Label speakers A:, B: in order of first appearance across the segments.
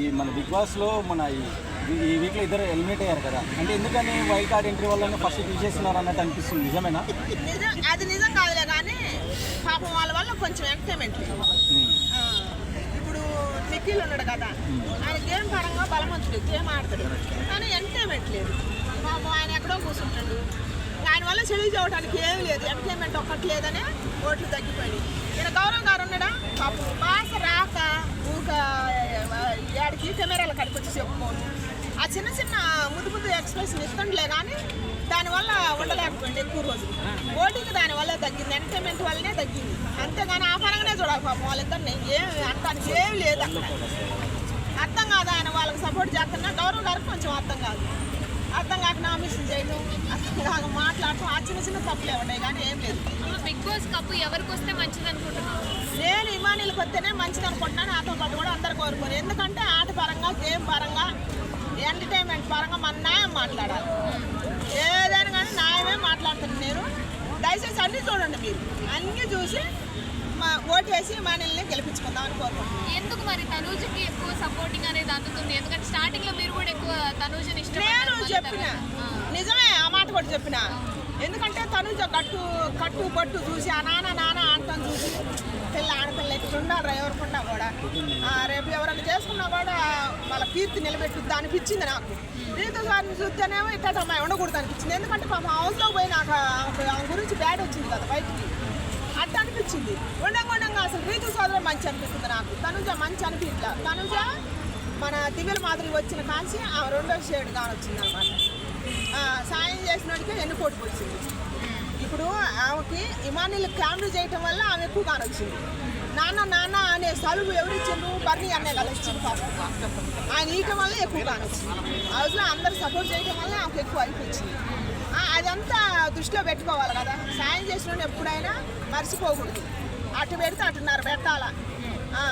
A: ఈ మన బిగ్ బాస్లో మన ఈ వీక్లో ఇద్దరు ఎలిమినేట్ అయ్యారు కదా. అంటే ఎందుకని వైల్డ్ కార్డ్ ఎంట్రీ వల్ల ఫస్ట్ తీసేస్తున్నారు అన్నట్టు అనిపిస్తుంది. నిజమేనా?
B: నిజం అది నిజం కాదులే కానీ పాపం వాళ్ళ వల్ల కొంచెం ఎంటర్టైన్మెంట్. ఇప్పుడు నిఖిల్ ఉన్నాడు కదా ఆయన గేమ్ పరంగా బలవంతుడు గేమ్ ఆడతాడు. కానీ ఎంటర్టైన్మెంట్ లేదు. పాపం ఆయన ఎక్కడో కూర్చుంటాడు. ఆయన వల్ల చెడు చేయడానికి ఏమీ లేదు. ఎంటర్టైన్మెంట్ ఒక్కటి లేదనే ఓట్లు తగ్గిపోయినాయి. ఈయన గౌరవ్ గారు ఉన్నాడా? పాపం భాష రాక ఊక ఏడికి కెమెరాల కడికి వచ్చి చెప్పుకోను ఆ చిన్న చిన్న ముద్దు ముద్దు ఎక్స్ప్రెషన్ ఇస్తుండలే కానీ దానివల్ల ఉండలేకపోయింది ఎక్కువ రోజులు. ఓటింగ్ దానివల్ల తగ్గింది ఎంటర్టైన్మెంట్ వల్లనే తగ్గింది. అంతేగాని ఆ పరంగానే చూడాలి పాపం వాళ్ళిద్దరిని. ఏం అంటానికి ఏం లేదు అక్కడ. అర్థం కాదు ఆయన వాళ్ళకి సపోర్ట్ చేస్తున్నా. గౌరవ్ గారికి కొంచెం అర్థం కాదు. అర్థం కాక నామినేషన్ చేయడం అర్థం మాట్లాడటం. ఆ చిన్న చిన్న తప్పులే ఉన్నాయి కానీ ఏం లేదు.
C: బిగ్ బాస్ కప్పు ఎవరికి వస్తే మంచిది అనుకుంటున్నావు
B: నేను ఇమానీలకు వస్తేనే మంచిది అనుకుంటున్నాను నాతో పాటు కూడా అందరు కోరుకోరు ఎందుకంటే ఆట పరంగా గేమ్ పరంగా ఎంటర్టైన్మెంట్ పరంగా మన న్యాయం మాట్లాడాలి. ఏదైనా కానీ న్యాయమే మాట్లాడుతాను నేను దయచేసి అన్నీ చూడండి మీరు. అన్నీ చూసి మా ఓటేసి ఇమానీల్ని గెలిపించుకుందామని కోరుకుంటున్నాను
C: ఎందుకు మరి తనూజకి ఎక్కువ సపోర్టింగ్ అనేది అందుతుంది? ఎందుకంటే స్టార్టింగ్లో మీరు కూడా ఎక్కువ తనూజని
B: నేను చెప్పిన. నిజమే ఆ మాట కూడా చెప్పిన. ఎందుకంటే తనుజ కట్టు కట్టు బట్టు చూసి ఆ నాన్న నాన్న అంటాం చూసి పిల్ల ఆడపిల్ల ఎట్లా ఉండాలి ఎవరికున్నా కూడా. రేపు ఎవరైనా చేసుకున్నా కూడా వాళ్ళ కీర్తి నిలబెట్టుద్దా అనిపించింది నాకు. రీతు గారిని చూస్తేనేమో ఇట్లా అమ్మాయి ఉండకూడదు అనిపించింది. ఎందుకంటే పాపం హౌస్లో పోయి నాకు ఆమె- గురించి బ్యాడ్ వచ్చింది కదా బయటికి. అట్లా అనిపించింది. ఉండంగా ఉండంగా అసలు రీతు సోదరం మంచి అనిపిస్తుంది నాకు. తనుజ మంచి అనిపించ తనుజ మన దివ్యల మాదిరి వచ్చిన కాంచి ఆమె రెండో షేడ్ కానొచ్చింది అనమాట సాయం చేసినోడికే కోట్లు వచ్చింది. ఇప్పుడు ఆమెకి ఇమానీలు క్యామ్లు చేయటం వల్ల ఆమె ఎక్కువ కానొచ్చింది. నాన్న నాన్న అనే సలువు ఎవరు ఇచ్చిండ్రు బర్నీ అనే కదా ఇచ్చింది పాపం. ఆయన ఇయటం వల్ల ఎక్కువ కానొచ్చింది హౌస్లో అందరు సపోర్ట్ చేయటం వల్ల ఆమెకు ఎక్కువ అనిపించింది ఆ, అదంతా దృష్టిలో పెట్టుకోవాలి కదా. సాయం చేసిన ఎప్పుడైనా మర్చిపోకూడదు. అటు పెడితే అటున్నర పెట్టాలా? ఆ,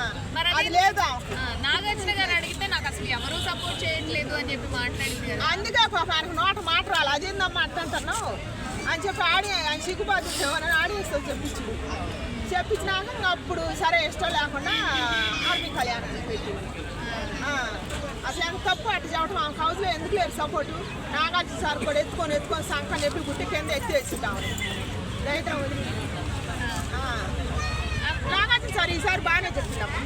B: అది లేదు.
C: ఆ, నాగార్జున గారు అడిగితే నాకు అసలు ఎవరూ సపోర్ట్ చేయట్లేదు అని చెప్పి మాట్లాడింది
B: అందుకే పాప ఆయనకు నోట మాట రాలి. అదేందమ్మా అంటున్నావు అని చెప్పి ఆడి ఆయన సిగ్గుబాటు అని ఆడియన్స్ చెప్పించింది చెప్పించినాక అప్పుడు సరే ఇష్టం లేకుండా ఆర్మీ కళ్యాణం పెట్టింది. అసలు ఎంత తప్పు అటు చెప్పడం ఆమె హౌస్లో ఎందుకు లేదు సపోర్టు నాగార్జున సార్ కూడా ఎత్తుకొని ఎత్తుకొని సంఖ ఎప్పుడు గుట్టి కింద ఎత్తి వేసిద్దాం రైతా నాగార్జున సార్ ఈసారి బాగానే చెప్పిందమ్మా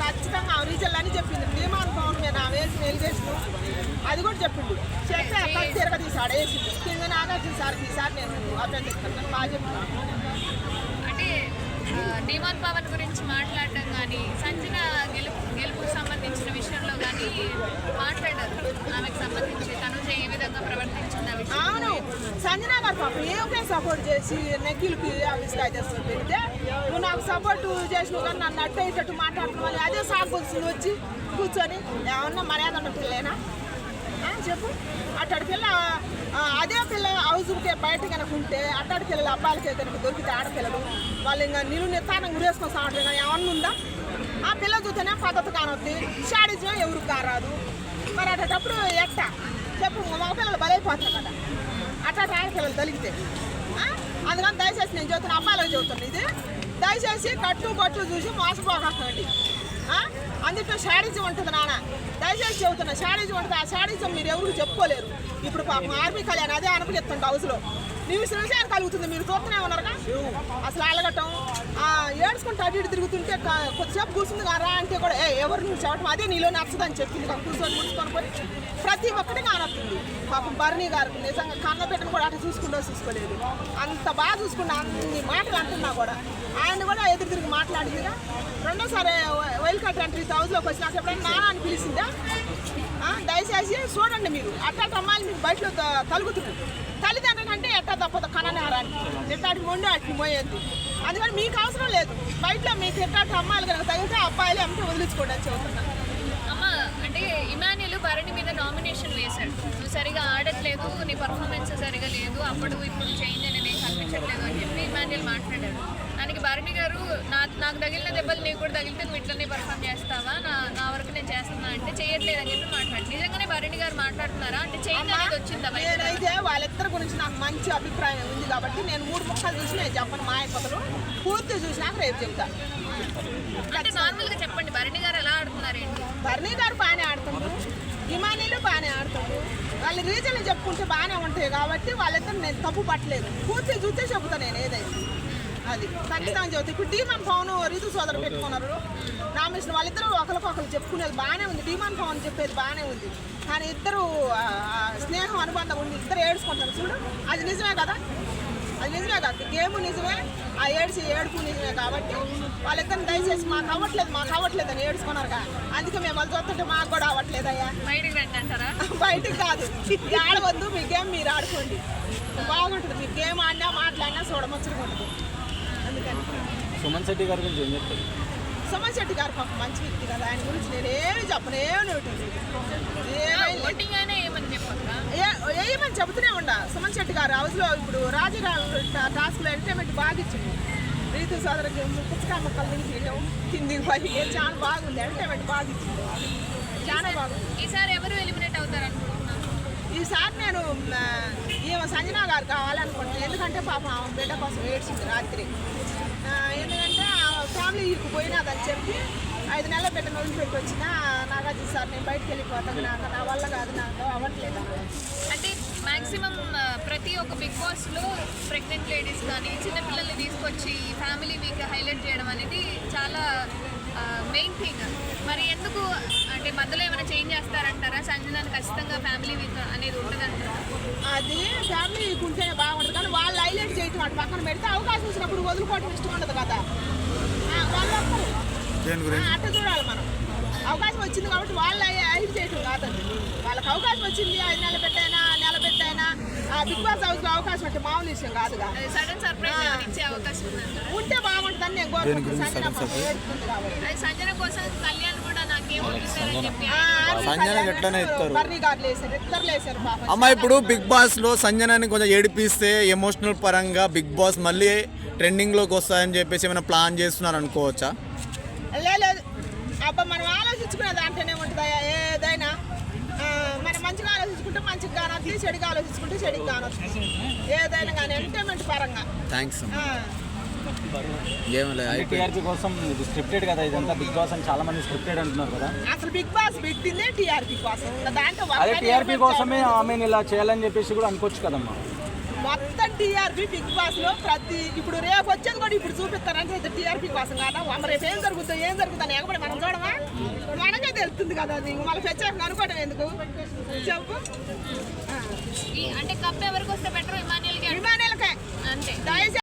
B: ఖచ్చితంగా ఆమె రీజన్లు అని చెప్పింది భీమాన్ పవన్ మీద ఆమె వేసిన ఎలిగేషన్ అది కూడా చెప్పిండు. చెప్పి అక్కడ తిరగ వేసింది కింద నాగార్జున సార్ ఈసారి నేను అభ్యర్థిస్తాను బాగా చెప్తున్నాను
C: డిమాన్ పవన్ గురించి మాట్లాడడం కానీ సంజన గెలుపు గెలుపుకు సంబంధించిన విషయంలో కానీ మాట్లాడారు. ఆమెకు సంబంధించి తనుజ ఏ విధంగా ప్రవర్తించింది ఆ విషయం?
B: అవును. సంజనా గారు పాప ఏమే సపోర్ట్ చేసి నెగ్గిలకి అవిస్కాయ చేస్తుంది పెడితే నువ్వు నాకు సపోర్ట్ చేసిన కానీ నన్ను అట్ట ఇట్టట్టు మాట్లాడుతున్నావు అదే సాగుతుంది వచ్చి కూర్చొని ఏమన్నా మర్యాద ఉన్నట్టు లేనా? చెప్పు. అట్టడి పిల్ల అదే పిల్ల హౌస్కే బయట కనుక ఉంటే అట్టడి పిల్లలు అబ్బాయిలకి కనుక దొరికితే ఆడపిల్లలు. వాళ్ళు ఇంకా నిన్ను నిత్తానం గురేసుకొని సాగుతుంది ఏమన్నా ఉందా? ఆ పిల్ల చూస్తేనే పద్ధతి కానొద్ది. షాడీజం ఎవరికి కారాదు. మరి అట్టేటప్పుడు ఎట్ట? చెప్పు మగ పిల్లలు బలైపోతారు కదా. అట్లా ఆడపిల్లలు తలిగితే. అందుకని దయచేసి నేను చెబుతున్నా అమ్మాయిలకు చెబుతున్నా ఇది. దయచేసి కట్టు బట్టు చూసి మోసపోకండి. అందుట్లో షాడీజం ఉంటుంది నాన్న. దయచేసి చెబుతున్నా షాడీజం ఉంటుంది. ఆ షాడీజం మీరు ఎవరు చెప్పుకోలేరు. ఇప్పుడు పాపం ఆర్మీ కళ్యాణ్ అదే అనుభవిస్తుంట హౌస్లో. నీవు నిమిషాలు కలుగుతుంది మీరు చూస్తూనే ఉన్నారుగా? అసలు అలగటం ఆ, ఏడ్చుకుంటూ అటు ఇటు తిరుగుతుంటే కొద్దిసేపు కూర్చుంది రా అంటే కూడా ఏ ఎవరు నువ్వు చెప్పడం అదే నీలో నచ్చదని చెప్పింది కానీ కూర్చొని కూర్చుకొని పోయి ప్రతి ఒక్కటి కానొస్తుంది పాపం భరణి గారు నిజంగా కన్న కూడా అటు చూసుకుంటూ చూసుకోలేదు. అంత బాగా చూసుకున్నా అన్ని మాటలు అంటున్నా కూడా. ఆయన కూడా ఎదురు తిరిగి మాట్లాడిందిగా. రెండోసారి వైల్డ్ కార్డ్ ఎంట్రీ హౌస్లోకి వచ్చినాక ఎప్పుడైనా నాన్న అని పిలిచిందా? దయచేసి చూడండి మీరు. అట్టా అమ్మాయిలు మీకు బయటలో తలుగుతున్నారు. తల్లిదండ్రులు అంటే ఎట్టా తప్పదు కననేరానికి. ఎట్టాటి మొండి అట్ని మోయేది. అందుకని మీకు అవసరం లేదు. బయటలో మీకు ఎట్టాటి అమ్మాయిలు కనుక తగిలితే అబ్బాయిలు అమ్మితే వదిలించుకోండి అని
C: చెబుతున్నాను అంటే ఇమాన్యులు భరణి మీద నామినేషన్ వేశాడు. నువ్వు సరిగా ఆడట్లేదు నీ పర్ఫార్మెన్స్ సరిగా లేదు అప్పుడు ఇప్పుడు చేంజ్ అనేది కనిపించట్లేదు అని చెప్పి ఇమాన్యుల్ మాట్లాడాడు దానికి భరణి గారు నా నాకు తగిలిన దెబ్బలు నీకు కూడా తగిలితే నువ్వు ఇట్లనే పర్ఫామ్ చేస్తావా నా నా వరకు నేను చేస్తున్నా అంటే చేయట్లేదు అని చెప్పి మాట్లాడు నిజంగానే భరణి గారు మాట్లాడుతున్నారా అంటే అనేది వచ్చిందా
B: నేనైతే వాళ్ళిద్దరి గురించి నాకు మంచి అభిప్రాయం ఉంది కాబట్టి నేను మూడు ముక్కలు చూసి నేను చెప్పను. మా అయిపోతాను పూర్తి చూసినాక రేపు చెప్తా.
C: అంటే నార్మల్గా చెప్పండి భరణి గారు ఎలా ఆడుతున్నారు ఏంటి
B: భరణి గారు బాగానే ఆడుతుండ్రు ఇమానీలు బాగానే ఆడుతుండ్రు వాళ్ళ రీజన్ చెప్పుకుంటే బాగానే ఉంటాయి కాబట్టి వాళ్ళిద్దరు నేను తప్పు పట్టలేదు. పూర్తి చూస్తే చెబుతా నేను ఏదైతే అది. ఖచ్చితంగా చెబుతా. ఇప్పుడు డీమాన్ పవన్ రీతు సోదరు పెట్టుకున్నారు. రామకృష్ణ వాళ్ళిద్దరూ ఒకరికొకరు చెప్పుకునేది బాగానే ఉంది. డీమాన్ పవన్ చెప్పేది బాగానే ఉంది. కానీ ఇద్దరు స్నేహం అనుబంధం ఉంది. ఇద్దరు ఏడుచుకుంటారు. చూడు. అది నిజమే కదా? అది నిజమే కదా? గేమ్ నిజమే. ఆ ఏడ్చి ఏడుపు నిజమే కాబట్టి వాళ్ళిద్దరిని దయచేసి మాకు అవ్వట్లేదు మాకు అవ్వట్లేదు అని ఏడ్చుకున్నారుగా అందుకే మేము వాళ్ళు చూస్తుంటే మాకు కూడా అవ్వట్లేదయ్యా
C: బయటకు రండి అంటారా
B: బయటికి కాదు. ఆడవద్దు మీ గేమ్ మీరు ఆడుకోండి. బాగుంటుంది మీ గేమ్ ఆడినా మాట్లాడినా చూడముచ్చటగా ఉంటుంది. అందుకని.
A: సుమన్ శెట్టి గారి గురించి ఏం చెప్తారు?
B: సుమన్ శెట్టి గారు పాప మంచి వ్యక్తి కదా. ఆయన గురించి నేనేమి చెప్పను
C: ఏమని
B: చెబుతూనే ఉండా? సుమన్ శెట్టి గారు హౌస్లో ఇప్పుడు రాజుగారు టాస్క్లో ఎంటర్టైన్మెంట్ బాగా ఇచ్చింది రీతు సోదరికి పుస్తకా ముక్కలు దిగిపోయడం కిందికి పై చాలా బాగుంది ఎంటర్టైన్మెంట్ బాగా ఇచ్చింది చాలా బాగుంది.
C: ఈసారి ఎవరు ఎలిమినేట్ అవుతారు అనుకుంటున్నాను
B: ఈసారి నేను ఈమె సంజన గారు కావాలనుకుంటున్నాను ఎందుకంటే పాపం ఆమె బిడ్డ కోసం ఏడ్చింది రాత్రి. ఎందుకంటే ఫ్యామిలీకి పోయినాదని చెప్పి ఐదు నెలల బిడ్డను వదిలిపెట్టి వచ్చిన నాగార్జున సార్ నేను బయటకు వెళ్ళిపోతాను నాకు నా వల్ల కాదు నాకు అవ్వట్లేదు.
C: అంటే మాక్సిమం ప్రతి ఒక్క బిగ్ బాస్లో ప్రెగ్నెంట్ లేడీస్ కానీ చిన్నపిల్లల్ని తీసుకొచ్చి ఫ్యామిలీ వీక్ హైలైట్ చేయడం అనేది చాలా మెయిన్ థింగ్ మరి ఎందుకు అంటే మధ్యలో ఏమైనా చేంజ్ చేస్తారంటారా? సంజనాన్ని ఖచ్చితంగా ఫ్యామిలీ వీక్ అనేది ఉంటుందంటారా?
B: అది ఫ్యామిలీ ఉంటేనే బాగుంటుంది. కానీ వాళ్ళు హైలైట్ చేయటం అటు పక్కన పెడితే అవకాశం వచ్చినప్పుడు వదులుకోవటం ఇష్టం ఉండదు కదా. ఆ, అట్ట చూడాలి మనం. అవకాశం వచ్చింది కాబట్టి వాళ్ళు చేయటం కాదండి. వాళ్ళకి అవకాశం వచ్చింది ఐదు నెలల పెట్టైనా నెల పెట్టైనా బిగ్ బాస్ హౌస్లో అవకాశం అంటే మామూలు విషయం కాదుగా
C: సడన్ సర్ప్రైజ్ ఇచ్చే అవకాశం
B: ఉంటే బాగుంటుందని నేను కోరుకుంటున్నాను. సంజన
C: కోసం కళ్యాణ్ కూడా
D: అమ్మ ఇప్పుడు బిగ్ బాస్లో సంజనాని కొంచెం ఏడిపిస్తే ఎమోషనల్ పరంగా బిగ్ బాస్ మళ్ళీ ట్రెండింగ్లోకి వస్తాయని చెప్పేసి ఏమైనా ప్లాన్ చేస్తున్నారు అనుకోవచ్చా
B: లే- లేదు అబ్బా మనం ఆలోచించుకునే దాంట్లోనే ఉంటుందా? ఏదైనా? మనం మంచిగా ఆలోచించుకుంటే మంచిగా కానొస్తుంది చెడుగా ఆలోచించుకుంటే చెడుగా కానొస్తుంది ఏదైనా కానీ ఎంటర్టైన్మెంట్ పరంగా.
D: థ్యాంక్స్
A: టీఆర్పీ కోసం ఇది స్క్రిప్టెడ్ కదా ఇదంతా బిగ్ బాస్ అని చాలా మంది స్క్రిప్టెడ్ అంటున్నారు కదా.
B: అసలు బిగ్ బాస్ పెట్టిందే టీఆర్పీ కోసం. ఇంకా దాంట్లో
A: అదే
B: ఒక్కరి
A: టీఆర్పీ
B: ఎవరు
A: కోసమే ఆమెను ఇలా చేయాలని చెప్పేసి కూడా అనుకోవచ్చు కదమ్మా.
B: మొత్తం టీఆర్పీ బిగ్ బాస్లో ప్రతి ఇప్పుడు రేపు వచ్చేది కూడా ఇప్పుడు చూపిస్తారంటే టీఆర్పీ కోసం కాదా? అమ్మ రేపు ఏం జరుగుతుందో? ఏం జరుగుతుందని ఎగబడి మనం చూడమా? మనకే తెలుస్తుంది కదా అది. మళ్ళీ ప్రత్యేకంగా అనుకోవడం ఎందుకు? చెప్పు.
C: అంటే కప్ ఎవరికి వస్తే బెటర్ ఇమాన్యుల్కి
B: విమానాలకే
C: అంతే.